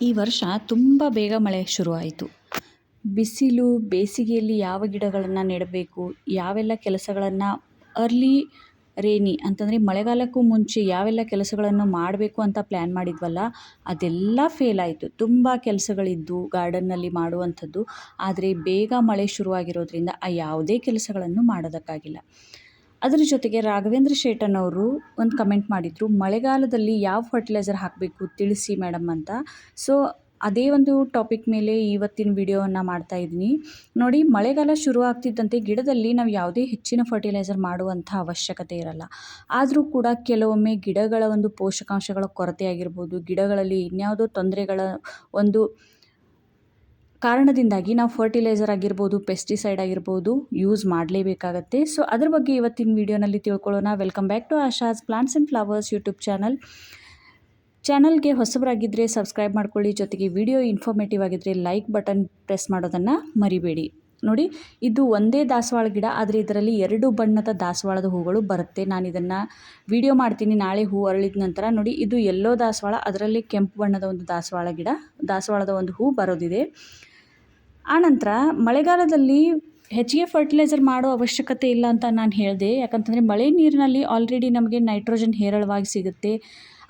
ಈ ವರ್ಷ ತುಂಬ ಬೇಗ ಮಳೆ ಶುರುವಾಯಿತು. ಬಿಸಿಲು, ಬೇಸಿಗೆಯಲ್ಲಿ ಯಾವ ಗಿಡಗಳನ್ನು ನೆಡಬೇಕು, ಯಾವೆಲ್ಲ ಕೆಲಸಗಳನ್ನು ಅರ್ಲಿ ರೇನಿ ಅಂತಂದರೆ ಮಳೆಗಾಲಕ್ಕೂ ಮುಂಚೆ ಯಾವೆಲ್ಲ ಕೆಲಸಗಳನ್ನು ಮಾಡಬೇಕು ಅಂತ ಪ್ಲ್ಯಾನ್ ಮಾಡಿದ್ವಲ್ಲ, ಅದೆಲ್ಲ ಫೇಲ್ ಆಯಿತು. ತುಂಬ ಕೆಲಸಗಳಿದ್ದು ಗಾರ್ಡನ್ನಲ್ಲಿ ಮಾಡುವಂಥದ್ದು, ಆದರೆ ಬೇಗ ಮಳೆ ಶುರುವಾಗಿರೋದ್ರಿಂದ ಆ ಯಾವುದೇ ಕೆಲಸಗಳನ್ನು ಮಾಡೋದಕ್ಕಾಗಿಲ್ಲ. ಅದರ ಜೊತೆಗೆ ರಾಘವೇಂದ್ರ ಶೇಟನವರು ಒಂದು ಕಮೆಂಟ್ ಮಾಡಿದರು, ಮಳೆಗಾಲದಲ್ಲಿ ಯಾವ ಫರ್ಟಿಲೈಸರ್ ಹಾಕಬೇಕು ತಿಳಿಸಿ ಮೇಡಮ್ ಅಂತ. ಸೊ ಅದೇ ಒಂದು ಟಾಪಿಕ್ ಮೇಲೆ ಇವತ್ತಿನ ವಿಡಿಯೋವನ್ನು ಮಾಡ್ತಾ ಇದ್ದೀನಿ. ನೋಡಿ, ಮಳೆಗಾಲ ಶುರು ಆಗ್ತಿದ್ದಂತೆ ಗಿಡದಲ್ಲಿ ನಾವು ಯಾವುದೇ ಹೆಚ್ಚಿನ ಫರ್ಟಿಲೈಸರ್ ಮಾಡುವಂಥ ಅವಶ್ಯಕತೆ ಇರಲ್ಲ. ಆದರೂ ಕೂಡ ಕೆಲವೊಮ್ಮೆ ಗಿಡಗಳ ಒಂದು ಪೋಷಕಾಂಶಗಳ ಕೊರತೆ ಆಗಿರ್ಬೋದು, ಗಿಡಗಳಲ್ಲಿ ಇನ್ಯಾವುದೋ ತೊಂದರೆಗಳ ಒಂದು ಕಾರಣದಿಂದಾಗಿ ನಾವು ಫರ್ಟಿಲೈಸರ್ ಆಗಿರ್ಬೋದು ಪೆಸ್ಟಿಸೈಡ್ ಆಗಿರ್ಬೋದು ಯೂಸ್ ಮಾಡಲೇಬೇಕಾಗತ್ತೆ. ಸೊ ಅದ್ರ ಬಗ್ಗೆ ಇವತ್ತಿನ ವೀಡಿಯೋನಲ್ಲಿ ತಿಳ್ಕೊಳ್ಳೋಣ. Welcome back to Asha's plants and flowers YouTube channel ಚಾನಲ್ಗೆ ಹೊಸಬರಾಗಿದ್ದರೆ ಸಬ್ಸ್ಕ್ರೈಬ್ ಮಾಡ್ಕೊಳ್ಳಿ. ಜೊತೆಗೆ ವಿಡಿಯೋ ಇನ್ಫಾರ್ಮೇಟಿವ್ ಆಗಿದ್ದರೆ ಲೈಕ್ ಬಟನ್ ಪ್ರೆಸ್ ಮಾಡೋದನ್ನು ಮರಿಬೇಡಿ. ನೋಡಿ, ಇದು ಒಂದೇ ದಾಸವಾಳ ಗಿಡ, ಆದರೆ ಇದರಲ್ಲಿ ಎರಡು ಬಣ್ಣದ ದಾಸವಾಳದ ಹೂಗಳು ಬರುತ್ತೆ. ನಾನು ಇದನ್ನು ವಿಡಿಯೋ ಮಾಡ್ತೀನಿ ನಾಳೆ ಹೂ ಅರಳಿದ ನಂತರ. ನೋಡಿ, ಇದು ಎಲ್ಲೋ ದಾಸವಾಳ, ಅದರಲ್ಲಿ ಕೆಂಪು ಬಣ್ಣದ ಒಂದು ದಾಸವಾಳ ಗಿಡ, ದಾಸವಾಳದ ಒಂದು ಹೂ ಬರೋದಿದೆ. ಆನಂತರ ಮಳೆಗಾಲದಲ್ಲಿ ಹೆಚ್ಚಿಗೆ ಫರ್ಟಿಲೈಸರ್ ಮಾಡೋ ಅವಶ್ಯಕತೆ ಇಲ್ಲ ಅಂತ ನಾನು ಹೇಳಿದೆ. ಯಾಕಂತಂದರೆ ಮಳೆ ನೀರಿನಲ್ಲಿ ಆಲ್ರೆಡಿ ನಮಗೆ ನೈಟ್ರೋಜನ್ ಹೇರಳವಾಗಿ ಸಿಗುತ್ತೆ.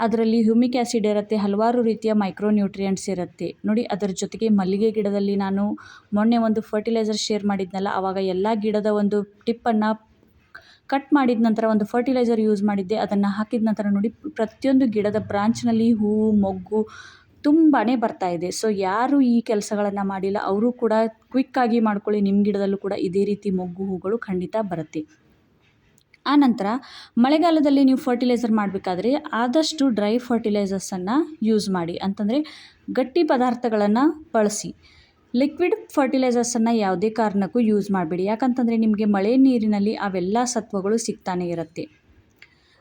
ಅದರಲ್ಲಿ ಹ್ಯೂಮಿಕ್ ಆ್ಯಸಿಡ್ ಇರುತ್ತೆ, ಹಲವಾರು ರೀತಿಯ ಮೈಕ್ರೋ ನ್ಯೂಟ್ರಿಯೆಂಟ್ಸ್ ಇರುತ್ತೆ. ನೋಡಿ, ಅದರ ಜೊತೆಗೆ ಮಲ್ಲಿಗೆ ಗಿಡದಲ್ಲಿ ನಾನು ಮೊನ್ನೆ ಒಂದು ಫರ್ಟಿಲೈಸರ್ ಶೇರ್ ಮಾಡಿದ್ನಲ್ಲ ಆವಾಗ ಎಲ್ಲ ಗಿಡದ ಒಂದು ಟಿಪ್ಪನ್ನು ಕಟ್ ಮಾಡಿದ ನಂತರ ಒಂದು ಫರ್ಟಿಲೈಸರ್ ಯೂಸ್ ಮಾಡಿದ್ದೆ. ಅದನ್ನು ಹಾಕಿದ ನಂತರ ನೋಡಿ, ಪ್ರತಿಯೊಂದು ಗಿಡದ ಬ್ರಾಂಚ್ನಲ್ಲಿ ಹೂವು ಮೊಗ್ಗು ತುಂಬಾ ಇದೆ. ಸೊ ಯಾರು ಈ ಕೆಲಸಗಳನ್ನು ಮಾಡಿಲ್ಲ, ಅವರು ಕೂಡ ಕ್ವಿಕ್ಕಾಗಿ ಮಾಡ್ಕೊಳ್ಳಿ. ನಿಮ್ಮ ಗಿಡದಲ್ಲೂ ಕೂಡ ಇದೇ ರೀತಿ ಮೊಗ್ಗು, ಹೂಗಳು ಖಂಡಿತ ಬರುತ್ತೆ. ಆನಂತರ ಮಳೆಗಾಲದಲ್ಲಿ ನೀವು ಫರ್ಟಿಲೈಸರ್ ಮಾಡಬೇಕಾದ್ರೆ ಆದಷ್ಟು ಡ್ರೈ ಫರ್ಟಿಲೈಸರ್ಸನ್ನು ಯೂಸ್ ಮಾಡಿ. ಅಂತಂದರೆ, ಗಟ್ಟಿ ಪದಾರ್ಥಗಳನ್ನು ಬಳಸಿ. ಲಿಕ್ವಿಡ್ ಫರ್ಟಿಲೈಸರ್ಸನ್ನು ಯಾವುದೇ ಕಾರಣಕ್ಕೂ ಯೂಸ್ ಮಾಡಬೇಡಿ. ಯಾಕಂತಂದರೆ, ನಿಮಗೆ ಮಳೆ ನೀರಿನಲ್ಲಿ ಅವೆಲ್ಲ ಸತ್ವಗಳು ಸಿಗ್ತಾನೆ ಇರುತ್ತೆ.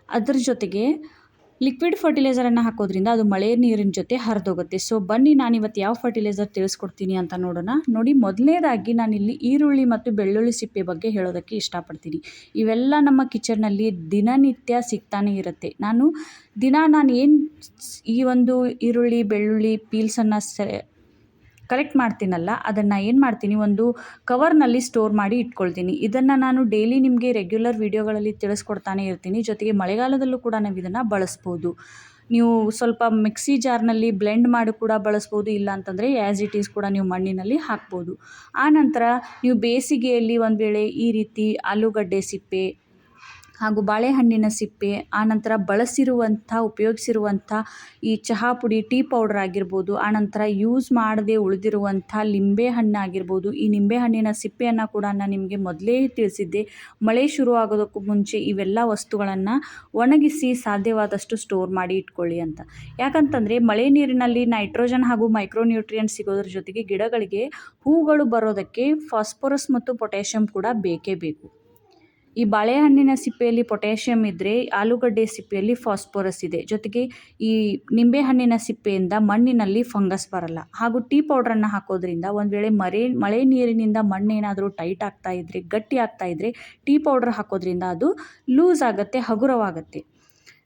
ಅದರ ಜೊತೆಗೆ ಲಿಕ್ವಿಡ್ ಫರ್ಟಿಲೈಸರನ್ನು ಹಾಕೋದ್ರಿಂದ ಅದು ಮಳೆ ನೀರಿನ ಜೊತೆ ಹರಿದೋಗುತ್ತೆ. ಸೊ ಬನ್ನಿ ನಾನು ಇವತ್ತು ಯಾವ ಫರ್ಟಿಲೈಸರ್ ತಿಳಿಸ್ಕೊಡ್ತೀನಿ ಅಂತ ನೋಡೋಣ. ನೋಡಿ ಮೊದಲನೇದಾಗಿ ನಾನಿಲ್ಲಿ ಈರುಳ್ಳಿ ಮತ್ತು ಬೆಳ್ಳುಳ್ಳಿ ಸಿಪ್ಪೆ ಬಗ್ಗೆ ಹೇಳೋದಕ್ಕೆ ಇಷ್ಟಪಡ್ತೀನಿ. ಇವೆಲ್ಲ ನಮ್ಮ ಕಿಚನ್ನಲ್ಲಿ ದಿನನಿತ್ಯ ಸಿಗ್ತಾನೆ ಇರುತ್ತೆ. ನಾನು ದಿನ ನಾನು ಏನು ಈ ಒಂದು ಈರುಳ್ಳಿ, ಬೆಳ್ಳುಳ್ಳಿ ಪೀಲ್ಸನ್ನು ಸೆ ಕಲೆಕ್ಟ್ ಮಾಡ್ತೀನಲ್ಲ, ಅದನ್ನು ಏನು ಮಾಡ್ತೀನಿ, ಒಂದು ಕವರ್ನಲ್ಲಿ ಸ್ಟೋರ್ ಮಾಡಿ ಇಟ್ಕೊಳ್ತೀನಿ. ಇದನ್ನು ನಾನು ಡೈಲಿ ನಿಮಗೆ ರೆಗ್ಯುಲರ್ ವೀಡಿಯೋಗಳಲ್ಲಿ ತಿಳಿಸ್ಕೊಡ್ತಾನೆ ಇರ್ತೀನಿ. ಜೊತೆಗೆ ಮಳೆಗಾಲದಲ್ಲೂ ಕೂಡ ನಾವು ಇದನ್ನು ಬಳಸ್ಬೋದು. ನೀವು ಸ್ವಲ್ಪ ಮಿಕ್ಸಿ ಜಾರ್ನಲ್ಲಿ ಬ್ಲೆಂಡ್ ಮಾಡಿ ಕೂಡ ಬಳಸ್ಬೋದು, ಇಲ್ಲ ಅಂತಂದರೆ ಆ್ಯಸ್ ಇಟ್ ಈಸ್ ಕೂಡ ನೀವು ಮಣ್ಣಿನಲ್ಲಿ ಹಾಕ್ಬೋದು. ಆನಂತರ ನೀವು ಬೇಸಿಗೆಯಲ್ಲಿ ಒಂದು ವೇಳೆ ಈ ರೀತಿ ಆಲೂಗಡ್ಡೆ ಸಿಪ್ಪೆ ಹಾಗೂ ಬಾಳೆಹಣ್ಣಿನ ಸಿಪ್ಪೆ ಆನಂತರ ಬಳಸಿರುವಂಥ, ಉಪಯೋಗಿಸಿರುವಂಥ ಈ ಚಹಾ ಪುಡಿ, ಟೀ ಪೌಡರ್ ಆಗಿರ್ಬೋದು ಆನಂತರ ಯೂಸ್ ಮಾಡದೆ ಉಳಿದಿರುವಂಥ ಲಿಂಬೆ ಹಣ್ಣು ಆಗಿರ್ಬೋದು, ಈ ನಿಂಬೆಹಣ್ಣಿನ ಸಿಪ್ಪೆಯನ್ನು ಕೂಡ ನಾನು ನಿಮಗೆ ಮೊದಲೇ ತಿಳಿಸಿದ್ದೆ. ಮಳೆ ಶುರು ಆಗೋದಕ್ಕೂ ಮುಂಚೆ ಇವೆಲ್ಲ ವಸ್ತುಗಳನ್ನು ಒಣಗಿಸಿ ಸಾಧ್ಯವಾದಷ್ಟು ಸ್ಟೋರ್ ಮಾಡಿ ಇಟ್ಕೊಳ್ಳಿ ಅಂತ. ಯಾಕಂತಂದರೆ ಮಳೆ ನೀರಿನಲ್ಲಿ ನೈಟ್ರೋಜನ್ ಹಾಗೂ ಮೈಕ್ರೋನ್ಯೂಟ್ರಿಯೆಂಟ್ ಸಿಗೋದ್ರ ಜೊತೆಗೆ ಗಿಡಗಳಿಗೆ ಹೂಗಳು ಬರೋದಕ್ಕೆ ಫಾಸ್ಫರಸ್ ಮತ್ತು ಪೊಟ್ಯಾಷಿಯಂ ಕೂಡ ಬೇಕೇ ಬೇಕು. ಈ ಬಾಳೆಹಣ್ಣಿನ ಸಿಪ್ಪೆಯಲ್ಲಿ ಪೊಟ್ಯಾಷಿಯಮ್ ಇದ್ದರೆ ಆಲೂಗಡ್ಡೆ ಸಿಪ್ಪೆಯಲ್ಲಿ ಫಾಸ್ಫೋರಸ್ ಇದೆ. ಜೊತೆಗೆ ಈ ನಿಂಬೆಹಣ್ಣಿನ ಸಿಪ್ಪೆಯಿಂದ ಮಣ್ಣಿನಲ್ಲಿ ಫಂಗಸ್ ಬರಲ್ಲ. ಹಾಗೂ ಟೀ ಪೌಡ್ರನ್ನು ಹಾಕೋದ್ರಿಂದ ಒಂದು ವೇಳೆ ಮರೆ, ಮಳೆ ನೀರಿನಿಂದ ಮಣ್ಣೇನಾದರೂ ಟೈಟ್ ಆಗ್ತಾ ಇದ್ದರೆ ಗಟ್ಟಿ ಆಗ್ತಾ ಇದ್ದರೆ ಟೀ ಪೌಡ್ರ್ ಹಾಕೋದ್ರಿಂದ ಅದು ಲೂಸ್ ಆಗುತ್ತೆ, ಹಗುರವಾಗುತ್ತೆ.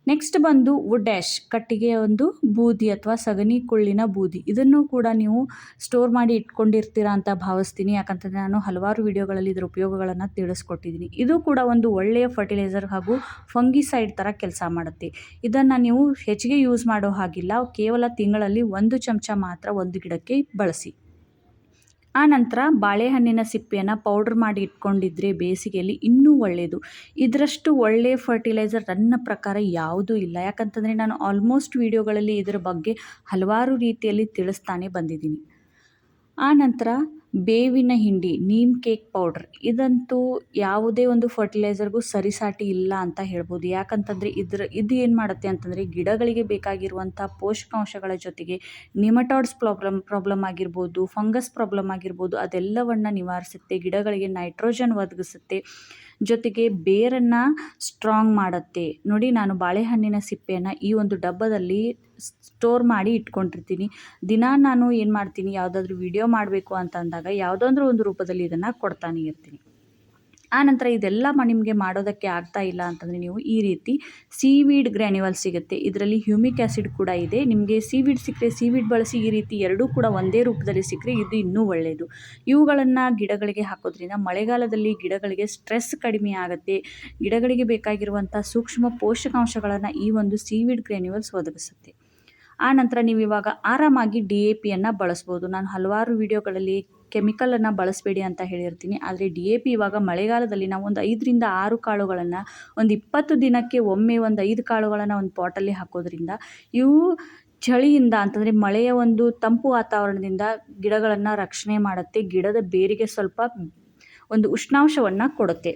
ನೆಕ್ಸ್ಟ್ ಬಂದು ವುಡ್ ಕಟ್ಟಿಗೆಯ ಒಂದು ಬೂದಿ ಅಥವಾ ಸಗಣಿ ಕುಳ್ಳಿನ ಬೂದಿ. ಇದನ್ನು ಕೂಡ ನೀವು ಸ್ಟೋರ್ ಮಾಡಿ ಇಟ್ಕೊಂಡಿರ್ತೀರಾ ಅಂತ ಭಾವಿಸ್ತೀನಿ. ಯಾಕಂತಂದರೆ ನಾನು ಹಲವಾರು ವಿಡಿಯೋಗಳಲ್ಲಿ ಇದರ ಉಪಯೋಗಗಳನ್ನು ತಿಳಿಸ್ಕೊಟ್ಟಿದ್ದೀನಿ. ಇದು ಕೂಡ ಒಂದು ಒಳ್ಳೆಯ ಫರ್ಟಿಲೈಸರ್ ಹಾಗೂ ಫಂಗಿಸೈಡ್ ಥರ ಕೆಲಸ ಮಾಡುತ್ತೆ. ಇದನ್ನು ನೀವು ಹೆಚ್ಚಿಗೆ ಯೂಸ್ ಮಾಡೋ ಹಾಗಿಲ್ಲ. ಕೇವಲ ತಿಂಗಳಲ್ಲಿ ಒಂದು ಚಮಚ ಮಾತ್ರ ಒಂದು ಗಿಡಕ್ಕೆ ಬಳಸಿ. ಆನಂತರ ಬಾಳೆಹಣ್ಣಿನ ಸಿಪ್ಪೆಯನ್ನು ಪೌಡ್ರ್ ಮಾಡಿ ಇಟ್ಕೊಂಡಿದ್ರೆ ಬೇಸಿಗೆಯಲ್ಲಿ ಇನ್ನೂ ಒಳ್ಳೆಯದು ಇದರಷ್ಟು ಒಳ್ಳೆಯ ಫರ್ಟಿಲೈಸರ್ ನನ್ನ ಪ್ರಕಾರ ಯಾವುದೂ ಇಲ್ಲ. ಯಾಕಂತಂದರೆ ನಾನು ಆಲ್ಮೋಸ್ಟ್ ವೀಡಿಯೋಗಳಲ್ಲಿ ಇದರ ಬಗ್ಗೆ ಹಲವಾರು ರೀತಿಯಲ್ಲಿ ತಿಳಿಸ್ತಾನೆ ಬಂದಿದ್ದೀನಿ. ಆನಂತರ ಬೇವಿನ ಹಿಂಡಿ, ನೀಮ್ ಕೇಕ್ ಪೌಡ್ರ್, ಇದಂತೂ ಯಾವುದೇ ಒಂದು ಫರ್ಟಿಲೈಸರ್ಗೂ ಸರಿಸಾಟಿ ಇಲ್ಲ ಅಂತ ಹೇಳ್ಬೋದು. ಯಾಕಂತಂದರೆ ಇದ್ರ, ಇದು ಏನು ಮಾಡುತ್ತೆ ಅಂತಂದರೆ ಗಿಡಗಳಿಗೆ ಬೇಕಾಗಿರುವಂಥ ಪೋಷಕಾಂಶಗಳ ಜೊತೆಗೆ ನಿಮಟಾಡ್ಸ್ ಪ್ರಾಬ್ಲಮ್ ಪ್ರಾಬ್ಲಮ್ ಆಗಿರ್ಬೋದು, ಫಂಗಸ್ ಪ್ರಾಬ್ಲಮ್ ಆಗಿರ್ಬೋದು, ಅದೆಲ್ಲವನ್ನು ನಿವಾರಿಸುತ್ತೆ, ಗಿಡಗಳಿಗೆ ನೈಟ್ರೋಜನ್ ಒದಗಿಸುತ್ತೆ, ಜೊತೆಗೆ ಬೇರನ್ನು ಸ್ಟ್ರಾಂಗ್ ಮಾಡುತ್ತೆ. ನೋಡಿ, ನಾನು ಬಾಳೆಹಣ್ಣಿನ ಸಿಪ್ಪೆಯನ್ನು ಈ ಒಂದು ಡಬ್ಬದಲ್ಲಿ ಸ್ಟೋರ್ ಮಾಡಿ ಇಟ್ಕೊಂಡಿರ್ತೀನಿ. ದಿನ ನಾನು ಏನು ಮಾಡ್ತೀನಿ, ಯಾವುದಾದ್ರೂ ವಿಡಿಯೋ ಮಾಡಬೇಕು ಅಂತ ಅಂದಾಗ ಯಾವುದಾದ್ರೂ ಒಂದು ರೂಪದಲ್ಲಿ ಇದನ್ನು ಕೊಡ್ತಾನೆ ಇರ್ತೀನಿ. ಆನಂತರ ಇದೆಲ್ಲ ನಿಮಗೆ ಮಾಡೋದಕ್ಕೆ ಆಗ್ತಾ ಇಲ್ಲ ಅಂತಂದರೆ ನೀವು ಈ ರೀತಿ ಸೀವೀಡ್ ಗ್ರ್ಯಾನ್ಯುವಲ್ ಸಿಗುತ್ತೆ. ಇದರಲ್ಲಿ ಹ್ಯೂಮಿಕ್ ಆ್ಯಸಿಡ್ ಕೂಡ ಇದೆ. ನಿಮಗೆ ಸೀವೀಡ್ ಸಿಕ್ಕರೆ ಸೀವೀಡ್ ಬಳಸಿ ಈ ರೀತಿ ಎರಡೂ ಕೂಡ ಒಂದೇ ರೂಪದಲ್ಲಿ ಸಿಕ್ಕರೆ ಇದು ಇನ್ನೂ ಒಳ್ಳೆಯದು ಇವುಗಳನ್ನು ಗಿಡಗಳಿಗೆ ಹಾಕೋದ್ರಿಂದ ಮಳೆಗಾಲದಲ್ಲಿ ಗಿಡಗಳಿಗೆ ಸ್ಟ್ರೆಸ್ ಕಡಿಮೆ ಆಗುತ್ತೆ. ಗಿಡಗಳಿಗೆ ಬೇಕಾಗಿರುವಂಥ ಸೂಕ್ಷ್ಮ ಪೋಷಕಾಂಶಗಳನ್ನು ಈ ಒಂದು ಸೀವೀಡ್ ಗ್ರ್ಯಾನ್ಯುವಲ್ಸ್ ಒದಗಿಸುತ್ತೆ. ಆ ನಂತರ ನೀವು ಇವಾಗ ಆರಾಮಾಗಿ ಡಿ ಎ ಪಿಯನ್ನು ಬಳಸ್ಬೋದು. ನಾನು ಹಲವಾರು ವಿಡಿಯೋಗಳಲ್ಲಿ ಕೆಮಿಕಲನ್ನು ಬಳಸಬೇಡಿ ಅಂತ ಹೇಳಿರ್ತೀನಿ. ಆದರೆ ಡಿ ಎ ಪಿ ಇವಾಗ ಮಳೆಗಾಲದಲ್ಲಿ ನಾವು ಒಂದು ಐದರಿಂದ ಆರು ಕಾಳುಗಳನ್ನು ಒಂದು ಇಪ್ಪತ್ತು ದಿನಕ್ಕೆ ಒಮ್ಮೆ ಒಂದು ಐದು ಕಾಳುಗಳನ್ನು ಒಂದು ಪಾಟಲ್ಲಿ ಹಾಕೋದ್ರಿಂದ ಇವು ಚಳಿಯಿಂದ ಅಂತಂದರೆ ಮಳೆಯ ಒಂದು ತಂಪು ವಾತಾವರಣದಿಂದ ಗಿಡಗಳನ್ನು ರಕ್ಷಣೆ ಮಾಡುತ್ತೆ. ಗಿಡದ ಬೇರಿಗೆ ಸ್ವಲ್ಪ ಒಂದು ಉಷ್ಣಾಂಶವನ್ನು ಕೊಡುತ್ತೆ.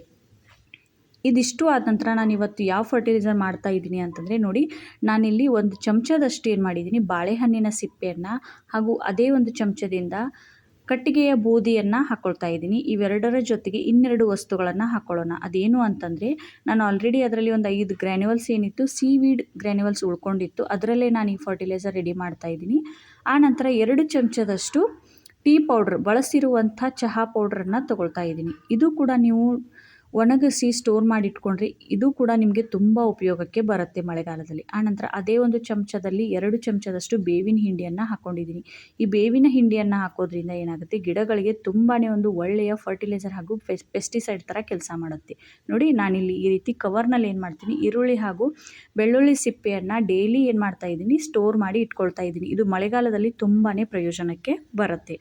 ಇದಿಷ್ಟು ಆದ ನಂತರ ನಾನು ಇವತ್ತು ಯಾವ ಫರ್ಟಿಲೈಸರ್ ಮಾಡ್ತಾ ಇದ್ದೀನಿ ಅಂತಂದರೆ ನೋಡಿ, ನಾನಿಲ್ಲಿ ಒಂದು ಚಮಚದಷ್ಟು ಏನು ಮಾಡಿದ್ದೀನಿ, ಬಾಳೆಹಣ್ಣಿನ ಸಿಪ್ಪೆಯನ್ನು ಹಾಗೂ ಅದೇ ಒಂದು ಚಮಚದಿಂದ ಕಟ್ಟಿಗೆಯ ಬೂದಿಯನ್ನು ಹಾಕ್ಕೊಳ್ತಾ ಇದ್ದೀನಿ. ಇವೆರಡರ ಜೊತೆಗೆ ಇನ್ನೆರಡು ವಸ್ತುಗಳನ್ನು ಹಾಕ್ಕೊಳ್ಳೋಣ ಅದೇನು ಅಂತಂದರೆ, ನಾನು ಆಲ್ರೆಡಿ ಅದರಲ್ಲಿ ಒಂದು ಐದು ಗ್ರ್ಯಾನ್ಯುವಲ್ಸ್ ಏನಿತ್ತು ಸೀವೀಡ್ ಗ್ರ್ಯಾನ್ಯುವಲ್ಸ್ ಉಳ್ಕೊಂಡಿತ್ತು. ಅದರಲ್ಲೇ ನಾನು ಈ ಫರ್ಟಿಲೈಸರ್ ರೆಡಿ ಮಾಡ್ತಾ ಇದ್ದೀನಿ. ಆ ನಂತರ ಎರಡು ಚಮಚದಷ್ಟು ಟೀ ಪೌಡ್ರ್ ಬಳಸಿರುವಂಥ ಚಹಾ ಪೌಡ್ರನ್ನು ತೊಗೊಳ್ತಾ ಇದ್ದೀನಿ. ಇದು ಕೂಡ ನೀವು ಒಣಗಿಸಿ ಸ್ಟೋರ್ ಮಾಡಿ ಇಟ್ಕೊಂಡ್ರೆ ಇದು ಕೂಡ ನಿಮಗೆ ತುಂಬ ಉಪಯೋಗಕ್ಕೆ ಬರುತ್ತೆ ಮಳೆಗಾಲದಲ್ಲಿ. ಆನಂತರ ಅದೇ ಒಂದು ಚಮಚದಲ್ಲಿ ಎರಡು ಚಮಚದಷ್ಟು ಬೇವಿನ ಹಿಂಡಿಯನ್ನು ಹಾಕ್ಕೊಂಡಿದ್ದೀನಿ ಈ ಬೇವಿನ ಹಿಂಡಿಯನ್ನು ಹಾಕೋದ್ರಿಂದ ಏನಾಗುತ್ತೆ, ಗಿಡಗಳಿಗೆ ತುಂಬಾ ಒಂದು ಒಳ್ಳೆಯ ಫರ್ಟಿಲೈಸರ್ ಹಾಗೂ ಪೆಸ್ ಪೆಸ್ಟಿಸೈಡ್ ಥರ ಕೆಲಸ ಮಾಡುತ್ತೆ. ನೋಡಿ, ನಾನಿಲ್ಲಿ ಈ ರೀತಿ ಕವರ್ನಲ್ಲಿ ಏನು ಮಾಡ್ತೀನಿ, ಈರುಳ್ಳಿ ಹಾಗೂ ಬೆಳ್ಳುಳ್ಳಿ ಸಿಪ್ಪೆಯನ್ನು ಡೈಲಿ ಏನು ಮಾಡ್ತಾ ಇದ್ದೀನಿ ಸ್ಟೋರ್ ಮಾಡಿ ಇಟ್ಕೊಳ್ತಾ ಇದ್ದೀನಿ. ಇದು ಮಳೆಗಾಲದಲ್ಲಿ ತುಂಬಾ ಪ್ರಯೋಜನಕ್ಕೆ ಬರುತ್ತೆ.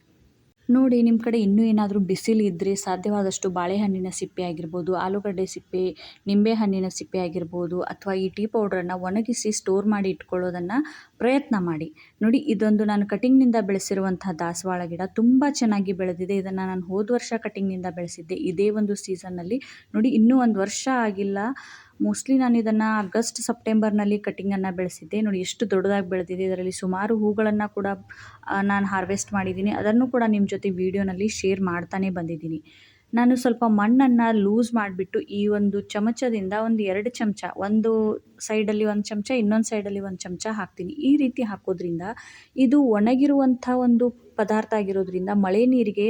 ನೋಡಿ ನಿಮ್ಮ ಕಡೆ ಇನ್ನೂ ಏನಾದರೂ ಬಿಸಿಲು ಇದ್ದರೆ ಸಾಧ್ಯವಾದಷ್ಟು ಬಾಳೆಹಣ್ಣಿನ ಸಿಪ್ಪೆ ಆಗಿರ್ಬೋದು, ಆಲೂಗಡ್ಡೆ ಸಿಪ್ಪೆ, ನಿಂಬೆಹಣ್ಣಿನ ಸಿಪ್ಪೆ ಆಗಿರ್ಬೋದು, ಅಥವಾ ಈ ಟೀ ಪೌಡ್ರನ್ನು ಒಣಗಿಸಿ ಸ್ಟೋರ್ ಮಾಡಿ ಇಟ್ಕೊಳ್ಳೋದನ್ನು ಪ್ರಯತ್ನ ಮಾಡಿ. ನೋಡಿ, ಇದೊಂದು ನಾನು ಕಟಿಂಗ್ನಿಂದ ಬೆಳೆಸಿರುವಂತಹ ದಾಸವಾಳ ಗಿಡ. ತುಂಬ ಚೆನ್ನಾಗಿ ಬೆಳೆದಿದೆ. ಇದನ್ನು ನಾನು ಹೋದ ವರ್ಷ ಕಟಿಂಗ್ನಿಂದ ಬೆಳೆಸಿದ್ದೆ. ಇದೇ ಒಂದು ಸೀಸನ್ನಲ್ಲಿ. ನೋಡಿ, ಇನ್ನೂ ಒಂದು ವರ್ಷ ಆಗಿಲ್ಲ. ಮೋಸ್ಟ್ಲಿ ನಾನು ಇದನ್ನು ಆಗಸ್ಟ್, ಸೆಪ್ಟೆಂಬರ್ನಲ್ಲಿ ಕಟಿಂಗನ್ನು ಬೆಳೆಸಿದ್ದೆ. ನೋಡಿ, ಎಷ್ಟು ದೊಡ್ಡದಾಗಿ ಬೆಳೆದಿದೆ. ಇದರಲ್ಲಿ ಸುಮಾರು ಹೂಗಳನ್ನು ಕೂಡ ನಾನು ಹಾರ್ವೆಸ್ಟ್ ಮಾಡಿದ್ದೀನಿ. ಅದನ್ನು ಕೂಡ ನಿಮ್ಮ ಜೊತೆ ವೀಡಿಯೋನಲ್ಲಿ ಶೇರ್ ಮಾಡ್ತಾನೆ ಬಂದಿದ್ದೀನಿ. ನಾನು ಸ್ವಲ್ಪ ಮಣ್ಣನ್ನು ಲೂಸ್ ಮಾಡಿಬಿಟ್ಟು ಈ ಒಂದು ಚಮಚದಿಂದ ಒಂದು ಎರಡು ಚಮಚ, ಒಂದು ಸೈಡಲ್ಲಿ ಒಂದು ಚಮಚ, ಇನ್ನೊಂದು ಸೈಡಲ್ಲಿ ಒಂದು ಚಮಚ ಹಾಕ್ತೀನಿ. ಈ ರೀತಿ ಹಾಕೋದ್ರಿಂದ ಇದು ಒಣಗಿರುವಂಥ ಒಂದು ಪದಾರ್ಥ ಆಗಿರೋದ್ರಿಂದ ಮಳೆ ನೀರಿಗೆ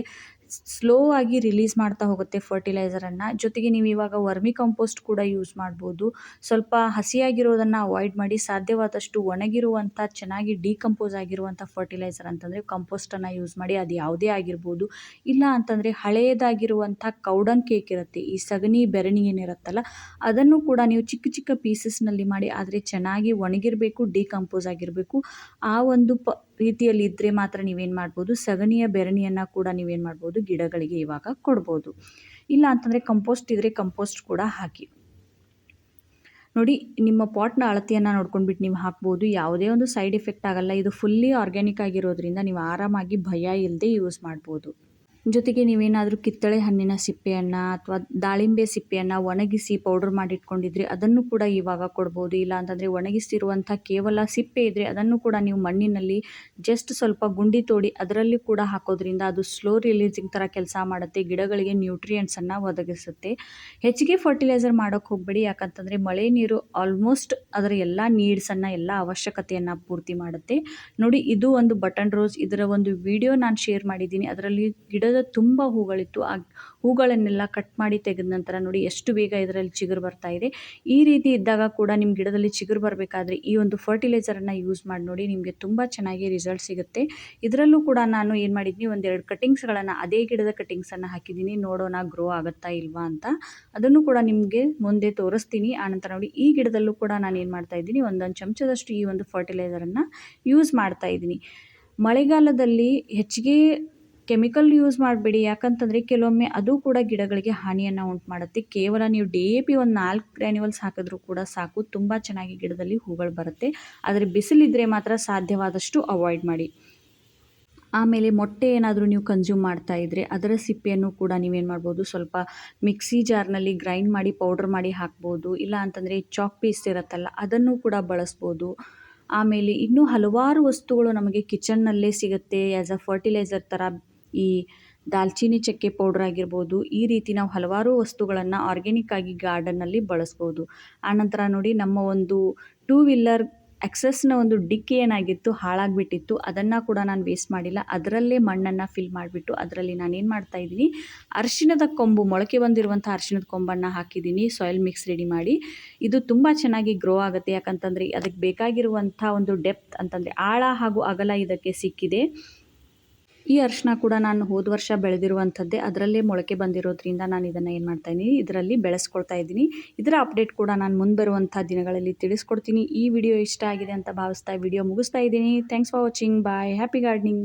ಸ್ಲೋ ಆಗಿ ರಿಲೀಸ್ ಮಾಡ್ತಾ ಹೋಗುತ್ತೆ ಫರ್ಟಿಲೈಸರನ್ನು ಜೊತೆಗೆ ನೀವು ಇವಾಗ ವರ್ಮಿ ಕಂಪೋಸ್ಟ್ ಕೂಡ ಯೂಸ್ ಮಾಡ್ಬೋದು. ಸ್ವಲ್ಪ ಹಸಿಯಾಗಿರೋದನ್ನು ಅವಾಯ್ಡ್ ಮಾಡಿ ಸಾಧ್ಯವಾದಷ್ಟು ಒಣಗಿರುವಂಥ ಚೆನ್ನಾಗಿ ಡಿಕಂಪೋಸ್ ಆಗಿರುವಂಥ ಫರ್ಟಿಲೈಸರ್ ಅಂತಂದರೆ ಕಂಪೋಸ್ಟನ್ನು ಯೂಸ್ ಮಾಡಿ ಅದು ಯಾವುದೇ ಆಗಿರ್ಬೋದು. ಇಲ್ಲ ಅಂತಂದರೆ ಹಳೆಯದಾಗಿರುವಂಥ ಕೌಡನ್ ಕೇಕ್ ಇರುತ್ತೆ, ಈ ಸಗಣಿ ಬೆರಣಿ ಏನಿರುತ್ತಲ್ಲ, ಅದನ್ನು ಕೂಡ ನೀವು ಚಿಕ್ಕ ಚಿಕ್ಕ ಪೀಸಸ್ನಲ್ಲಿ ಮಾಡಿ ಆದರೆ ಚೆನ್ನಾಗಿ ಒಣಗಿರಬೇಕು ಡಿಕಂಪೋಸ್ ಆಗಿರಬೇಕು. ಆ ಒಂದು ಪ, ರೀತಿಯಲ್ಲಿ ಇದ್ದರೆ ಮಾತ್ರ ನೀವೇನು ಮಾಡ್ಬೋದು, ಸಗಣಿಯ ಬೆರಣಿಯನ್ನು ಕೂಡ ನೀವೇನು ಮಾಡ್ಬೋದು ಗಿಡಗಳಿಗೆ ಇವಾಗ ಕೊಡ್ಬೋದು. ಇಲ್ಲ ಅಂತಂದರೆ ಕಂಪೋಸ್ಟ್ ಇದ್ದರೆ ಕಂಪೋಸ್ಟ್ ಕೂಡ ಹಾಕಿ. ನೋಡಿ, ನಿಮ್ಮ ಪಾಟ್ನ ಅಳತೆಯನ್ನು ನೋಡ್ಕೊಂಡ್ಬಿಟ್ಟು ನೀವು ಹಾಕ್ಬೋದು, ಯಾವುದೇ ಒಂದು ಸೈಡ್ ಎಫೆಕ್ಟ್ ಆಗಲ್ಲ. ಇದು ಫುಲ್ಲಿ ಆರ್ಗ್ಯಾನಿಕ್ ಆಗಿರೋದ್ರಿಂದ ನೀವು ಆರಾಮಾಗಿ ಭಯ ಇಲ್ಲದೆ ಯೂಸ್ ಮಾಡ್ಬೋದು. ಜೊತೆಗೆ ನೀವೇನಾದರೂ ಕಿತ್ತಳೆ ಹಣ್ಣಿನ ಸಿಪ್ಪೆಯನ್ನು ಅಥವಾ ದಾಳಿಂಬೆ ಸಿಪ್ಪೆಯನ್ನು ಒಣಗಿಸಿ ಪೌಡರ್ ಮಾಡಿಟ್ಕೊಂಡಿದ್ರಿ ಅದನ್ನು ಕೂಡ ಇವಾಗ ಕೊಡ್ಬೋದು. ಇಲ್ಲ ಅಂತಂದರೆ ಒಣಗಿಸಿರುವಂಥ ಕೇವಲ ಸಿಪ್ಪೆ ಇದ್ದರೆ ಅದನ್ನು ಕೂಡ ನೀವು ಮಣ್ಣಿನಲ್ಲಿ ಜಸ್ಟ್ ಸ್ವಲ್ಪ ಗುಂಡಿ ತೋಡಿ ಅದರಲ್ಲಿ ಕೂಡ ಹಾಕೋದ್ರಿಂದ ಅದು ಸ್ಲೋ ರಿಲೀಸಿಂಗ್ ಥರ ಕೆಲಸ ಮಾಡುತ್ತೆ, ಗಿಡಗಳಿಗೆ ನ್ಯೂಟ್ರಿಯೆಂಟ್ಸನ್ನು ಒದಗಿಸುತ್ತೆ. ಹೆಚ್ಚಿಗೆ ಫರ್ಟಿಲೈಸರ್ ಮಾಡೋಕ್ಕೆ ಹೋಗಬೇಡಿ. ಯಾಕಂತಂದರೆ ಮಳೆ ನೀರು ಆಲ್ಮೋಸ್ಟ್ ಅದರ ಎಲ್ಲ ನೀಡ್ಸನ್ನು ಎಲ್ಲ ಅವಶ್ಯಕತೆಯನ್ನು ಪೂರ್ತಿ ಮಾಡುತ್ತೆ. ನೋಡಿ, ಇದು ಒಂದು ಬಟನ್ ರೋಸ್ ಇದರ ಒಂದು ವಿಡಿಯೋ ನಾನು ಶೇರ್ ಮಾಡಿದ್ದೀನಿ. ಅದರಲ್ಲಿ ಗಿಡದ ತುಂಬ ಹೂಗಳಿತ್ತು. ಆ ಹೂಗಳನ್ನೆಲ್ಲ ಕಟ್ ಮಾಡಿ ತೆಗೆದ ನಂತರ ನೋಡಿ ಎಷ್ಟು ಬೇಗ ಇದರಲ್ಲಿ ಚಿಗುರು ಬರ್ತಾ ಇದೆ. ಈ ರೀತಿ ಇದ್ದಾಗ ಕೂಡ ನಿಮ್ಮ ಗಿಡದಲ್ಲಿ ಚಿಗುರು ಬರಬೇಕಾದ್ರೆ ಈ ಒಂದು ಫರ್ಟಿಲೈಸರನ್ನು ಯೂಸ್ ಮಾಡಿ ನೋಡಿ ನಿಮಗೆ ತುಂಬ ಚೆನ್ನಾಗಿ ರಿಸಲ್ಟ್ ಸಿಗುತ್ತೆ. ಇದರಲ್ಲೂ ಕೂಡ ನಾನು ಏನು ಮಾಡಿದ್ದೀನಿ ಒಂದೆರಡು ಕಟ್ಟಿಂಗ್ಸ್ಗಳನ್ನು ಅದೇ ಗಿಡದ ಕಟ್ಟಿಂಗ್ಸನ್ನು ಹಾಕಿದ್ದೀನಿ. ನೋಡೋಣ ಗ್ರೋ ಆಗುತ್ತಾ ಇಲ್ವಾ ಅಂತ. ಅದನ್ನು ಕೂಡ ನಿಮಗೆ ಮುಂದೆ ತೋರಿಸ್ತೀನಿ. ಆನಂತರ ನೋಡಿ ಈ ಗಿಡದಲ್ಲೂ ಕೂಡ ನಾನು ಏನು ಮಾಡ್ತಾ ಇದ್ದೀನಿ, ಒಂದೊಂದು ಚಮಚದಷ್ಟು ಈ ಒಂದು ಫರ್ಟಿಲೈಸರನ್ನು ಯೂಸ್ ಮಾಡ್ತಾ ಇದ್ದೀನಿ. ಮಳೆಗಾಲದಲ್ಲಿ ಹೆಚ್ಚಿಗೆ ಕೆಮಿಕಲ್ ಯೂಸ್ ಮಾಡಬೇಡಿ. ಯಾಕಂತಂದರೆ ಕೆಲವೊಮ್ಮೆ ಅದು ಕೂಡ ಗಿಡಗಳಿಗೆ ಹಾನಿಯನ್ನು ಉಂಟು ಮಾಡುತ್ತೆ ಕೇವಲ ನೀವು ಡಿ ಎ ಪಿ ಒಂದು ನಾಲ್ಕು ಗ್ರ್ಯಾನ್ಯುವಲ್ಸ್ ಹಾಕಿದ್ರೂ ಕೂಡ ಸಾಕು. ತುಂಬ ಚೆನ್ನಾಗಿ ಗಿಡದಲ್ಲಿ ಹೂಗಳು ಬರುತ್ತೆ. ಆದರೆ ಬಿಸಿಲಿದ್ದರೆ ಮಾತ್ರ ಸಾಧ್ಯವಾದಷ್ಟು ಅವಾಯ್ಡ್ ಮಾಡಿ. ಆಮೇಲೆ ಮೊಟ್ಟೆ ಏನಾದರೂ ನೀವು ಕನ್ಸ್ಯೂಮ್ ಮಾಡ್ತಾ ಇದ್ದರೆ ಅದರ ಸಿಪ್ಪೆಯನ್ನು ಕೂಡ ನೀವೇನು ಮಾಡ್ಬೋದು? ಸ್ವಲ್ಪ ಮಿಕ್ಸಿ ಜಾರ್ನಲ್ಲಿ ಗ್ರೈಂಡ್ ಮಾಡಿ ಪೌಡ್ರ್ ಮಾಡಿ ಹಾಕ್ಬೋದು. ಇಲ್ಲ ಅಂತಂದರೆ ಚಾಕ್ ಪೀಸ್ ಇರುತ್ತಲ್ಲ, ಅದನ್ನು ಕೂಡ ಬಳಸ್ಬೋದು. ಆಮೇಲೆ ಇನ್ನೂ ಹಲವಾರು ವಸ್ತುಗಳು ನಮಗೆ ಕಿಚನ್ನಲ್ಲೇ ಸಿಗುತ್ತೆ. ಆ್ಯಸ್ ಅ ಫರ್ಟಿಲೈಸರ್ ಥರ ಈ ದಾಲ್ಚಿನ್ನಿ ಚಕ್ಕೆ ಪೌಡ್ರ್ ಆಗಿರ್ಬೋದು, ಈ ರೀತಿ ನಾವು ಹಲವಾರು ವಸ್ತುಗಳನ್ನು ಆರ್ಗ್ಯಾನಿಕ್ ಆಗಿ ಗಾರ್ಡನ್ನಲ್ಲಿ ಬಳಸ್ಬೋದು. ಆನಂತರ ನೋಡಿ ನಮ್ಮ ಒಂದು ಟೂ ವೀಲರ್ ಎಕ್ಸಸ್ನ ಒಂದು ಡಿಕ್ಕಿ ಏನಾಗಿತ್ತು, ಹಾಳಾಗಿಬಿಟ್ಟಿತ್ತು, ಅದನ್ನು ಕೂಡ ನಾನು ವೇಸ್ಟ್ ಮಾಡಿಲ್ಲ. ಅದರಲ್ಲೇ ಮಣ್ಣನ್ನು ಫಿಲ್ ಮಾಡಿಬಿಟ್ಟು ಅದರಲ್ಲಿ ನಾನೇನು ಮಾಡ್ತಾ ಇದ್ದೀನಿ, ಅರಿಶಿಣದ ಕೊಂಬು, ಮೊಳಕೆ ಬಂದಿರುವಂಥ ಅರಿಶಿಣದ ಕೊಂಬನ್ನು ಹಾಕಿದ್ದೀನಿ ಸಾಯಿಲ್ ಮಿಕ್ಸ್ ರೆಡಿ ಮಾಡಿ. ಇದು ತುಂಬ ಚೆನ್ನಾಗಿ ಗ್ರೋ ಆಗುತ್ತೆ, ಯಾಕಂತಂದರೆ ಅದಕ್ಕೆ ಬೇಕಾಗಿರುವಂಥ ಒಂದು ಡೆಪ್ತ್ ಅಂತಂದರೆ ಆಳ ಹಾಗೂ ಅಗಲ ಇದಕ್ಕೆ ಸಿಕ್ಕಿದೆ. ಈ ಅರಿಶಿನ ಕೂಡ ನಾನು ಹೋದ ವರ್ಷ ಬೆಳೆದಿರುವಂಥದ್ದೇ ಅದರಲ್ಲೇ ಮೊಳಕೆ ಬಂದಿರೋದ್ರಿಂದ ನಾನು ಇದನ್ನು ಏನು ಮಾಡ್ತಾಯಿದ್ದೀನಿ ಇದರಲ್ಲಿ ಬೆಳೆಸ್ಕೊಳ್ತಾ ಇದ್ದೀನಿ ಇದರ ಅಪ್ಡೇಟ್ ಕೂಡ ನಾನು ಮುಂದೆ ಬರುವಂಥ ದಿನಗಳಲ್ಲಿ ತಿಳಿಸ್ಕೊಡ್ತೀನಿ. ಈ ವಿಡಿಯೋ ಇಷ್ಟ ಆಗಿದೆ ಅಂತ ಭಾವಿಸ್ತಾ ವಿಡಿಯೋ ಮುಗಿಸ್ತಾ ಇದ್ದೀನಿ thanks for watching bye happy gardening